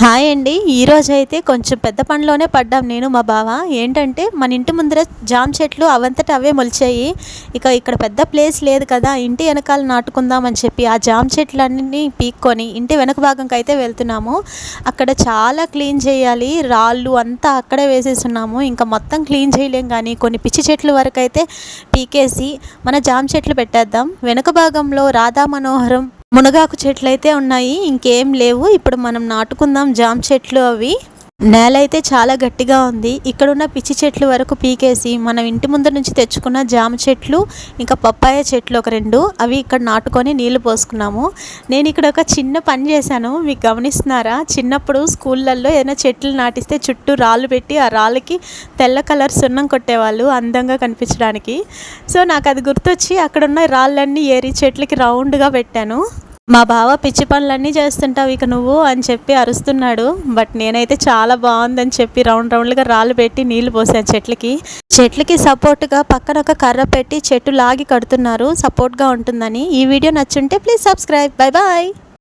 Hi అండి. ఈరోజు అయితే కొంచెం పెద్ద పనిలోనే పడ్డాం నేను మా బావ. ఏంటంటే మన ఇంటి ముందర జామ చెట్లు అవంతట అవే మొలిచాయి. ఇక ఇక్కడ పెద్ద ప్లేస్ లేదు కదా ఇంటి వెనకాల నాటుకుందామని చెప్పి ఆ జామ చెట్లన్నీ పీక్కొని ఇంటి వెనక భాగంకి అయితే వెళ్తున్నాము. అక్కడ చాలా క్లీన్ చేయాలి రాళ్ళు అంతా అక్కడే వేసేస్తున్నాము ఇంకా మొత్తం క్లీన్ చేయలేం కానీ కొన్ని పిచ్చి చెట్లు వరకు అయితే పీకేసి మన జామ చెట్లు పెట్టేద్దాం. వెనక భాగంలో రాధా మనోహరం మునగాకు చెట్లు అయితే ఉన్నాయి ఇంకేం లేవు. ఇప్పుడు మనం నాటుకుందాం జామ చెట్లు అవి. నేల అయితే చాలా గట్టిగా ఉంది. ఇక్కడ ఉన్న పిచ్చి చెట్లు వరకు పీకేసి మనం ఇంటి ముందు నుంచి తెచ్చుకున్న జామ చెట్లు ఇంకా పప్పాయ చెట్లు ఒక రెండు అవి ఇక్కడ నాటుకొని నీళ్ళు పోసుకున్నాము. నేను ఇక్కడ ఒక చిన్న పని చేశాను. మీకు గమనిస్తున్నారా? చిన్నప్పుడు స్కూళ్ళల్లో ఏదైనా చెట్లు నాటిస్తే చుట్టూ రాళ్ళు పెట్టి ఆ రాళ్ళకి తెల్ల కలర్ సున్నం కొట్టేవాళ్ళు అందంగా కనిపించడానికి. సో నాకు అది గుర్తొచ్చి అక్కడ ఉన్న రాళ్ళన్నీ ఏరి చెట్లకి రౌండ్గా పెట్టాను. మా బావ పిచ్చి పనులన్నీ చేస్తుంటావు ఇక నువ్వు అని చెప్పి అరుస్తున్నాడు. బట్ నేనైతే చాలా బాగుందని చెప్పి రౌండ్ రౌండ్లుగా రాళ్ళు పెట్టి నీళ్ళు పోసాను చెట్లకి. చెట్లకి సపోర్ట్గా పక్కన ఒక కర్ర పెట్టి చెట్టు లాగి కడుతున్నారు. సపోర్ట్గా ఉంటుందని. ఈ వీడియో నచ్చుంటే ప్లీజ్ సబ్స్క్రైబ్. Bye bye.